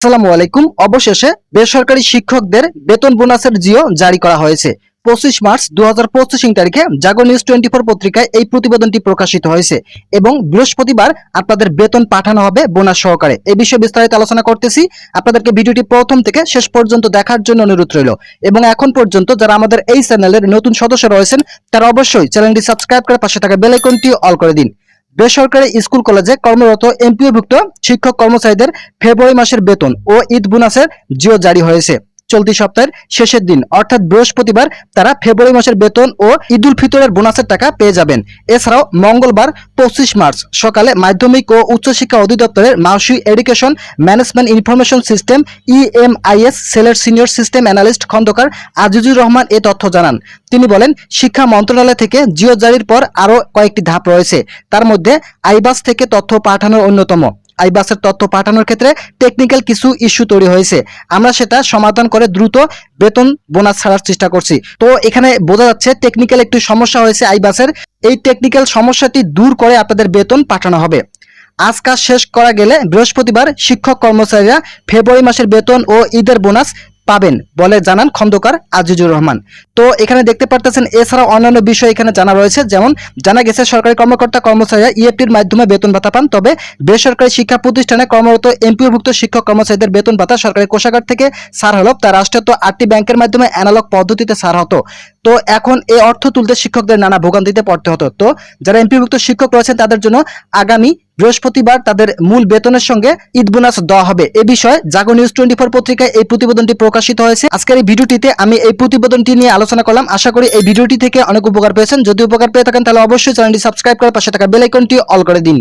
আসসালামু আলাইকুম। অবশেষে বেসরকারি শিক্ষকদের বেতন বোনাসের জিও জারি করা হয়েছে। পঁচিশ মার্চ দু হাজার পঁচিশ তারিখে জাগো নিউজ টোয়েন্টি ফোর পত্রিকায় এই প্রতিবেদনটি প্রকাশিত হয়েছে এবং বৃহস্পতিবার আপনাদের বেতন পাঠানো হবে বোনাস সহকারে। এই বিষয়ে বিস্তারিত আলোচনা করতেছি। আপনাদেরকে ভিডিওটি প্রথম থেকে শেষ পর্যন্ত দেখার জন্য অনুরোধ রইল। এবং এখন পর্যন্ত যারা আমাদের এই চ্যানেলের নতুন সদস্য রয়েছেন, তারা অবশ্যই চ্যানেলটি সাবস্ক্রাইব করে পাশে থাকা বেল আইকনটি অল করে দিন। বেসরকারি স্কুল কলেজে কর্মরত এমপিওভুক্ত শিক্ষক কর্মচারীদের ফেব্রুয়ারি মাসের বেতন ও ঈদ বোনাসের জিও জারি হয়েছে। চলতি সপ্তাহের শেষের দিন, অর্থাৎ বৃহস্পতিবার, তারা ফেব্রুয়ারি মাসের বেতন ও ঈদ উল ফিতরের বোনাসের টাকা পেয়ে যাবেন। এছাড়াও মঙ্গলবার, পঁচিশ মার্চ, সকালে মাধ্যমিক ও উচ্চশিক্ষা অধিদপ্তরের মাউসি education management information system, EMIS, সেলের senior system analyst Khandaker Azizur Rahman এ তথ্য জানান। তিনি বলেন, শিক্ষা মন্ত্রণালয় থেকে জিও জারির পর আরও কয়েকটি ধাপ রয়েছে। তার মধ্যে আইবাস থেকে তথ্য পাঠানোর অন্যতম। আইবাসের তথ্য পাঠানোর ক্ষেত্রে টেকনিক্যাল কিছু ইস্যু তৈরি হয়েছে। আমরা সেটা সমাধান করে দ্রুত বেতন বোনাস ছাড়ার চেষ্টা করছি। তো এখানে বোঝা যাচ্ছে টেকনিক্যাল একটু সমস্যা হয়েছে আইবাসের। এই টেকনিক্যাল সমস্যাটি দূর করে আপনাদের বেতন পাঠানো হবে। আজ কাজ শেষ করা গেলে বৃহস্পতিবার শিক্ষক কর্মচারীরা ফেব্রুয়ারি মাসের বেতন ও ঈদের বোনাস পাবেন। বলে জানান খন্দকার আজিজুর রহমান। তো এখানে দেখতে পারতেছেন, এছাড়াও অন্যান্য বিষয় এখানে জানা রয়েছে, যেমন জানা গেছে সরকারি কর্মকর্তা কর্মচারীরা ইএফটির মাধ্যমে বেতন ভাতা পান, তবে বেসরকারি শিক্ষা প্রতিষ্ঠানে কর্মরত এমপিওভুক্ত শিক্ষক কর্মচারীদের বেতন ভাতা সরকারি কোষাগার থেকে সার হলো। তা রাষ্ট্রায়ত্ত আটটি ব্যাংকের মাধ্যমে অ্যানালগ পদ্ধতিতে সার হতো। তো এখন এই অর্থ তুলতে শিক্ষকদের নানা ভোগান্তিতে পড়তে হতো। তো যারা এমপিভুক্ত শিক্ষক রয়েছেন, তাদের জন্য আগামী বৃহস্পতিবার তাদের মূল বেতনের সঙ্গে ঈদ বোনাস দেওয়া হবে। এ বিষয়ে জাগো নিউজ টোয়েন্টি ফোর পত্রিকায় এই প্রতিবেদনটি প্রকাশিত হয়েছে। আজকের এই ভিডিওটিতে আমি এই প্রতিবেদনটি নিয়ে আলোচনা করলাম। আশা করি এই ভিডিওটি থেকে অনেক উপকার পেয়েছেন। যদি উপকার পেয়ে থাকেন, তাহলে অবশ্যই চ্যানেলটি সাবস্ক্রাইব করে পাশে থাকা বেলাইকনটি অল করে দিন।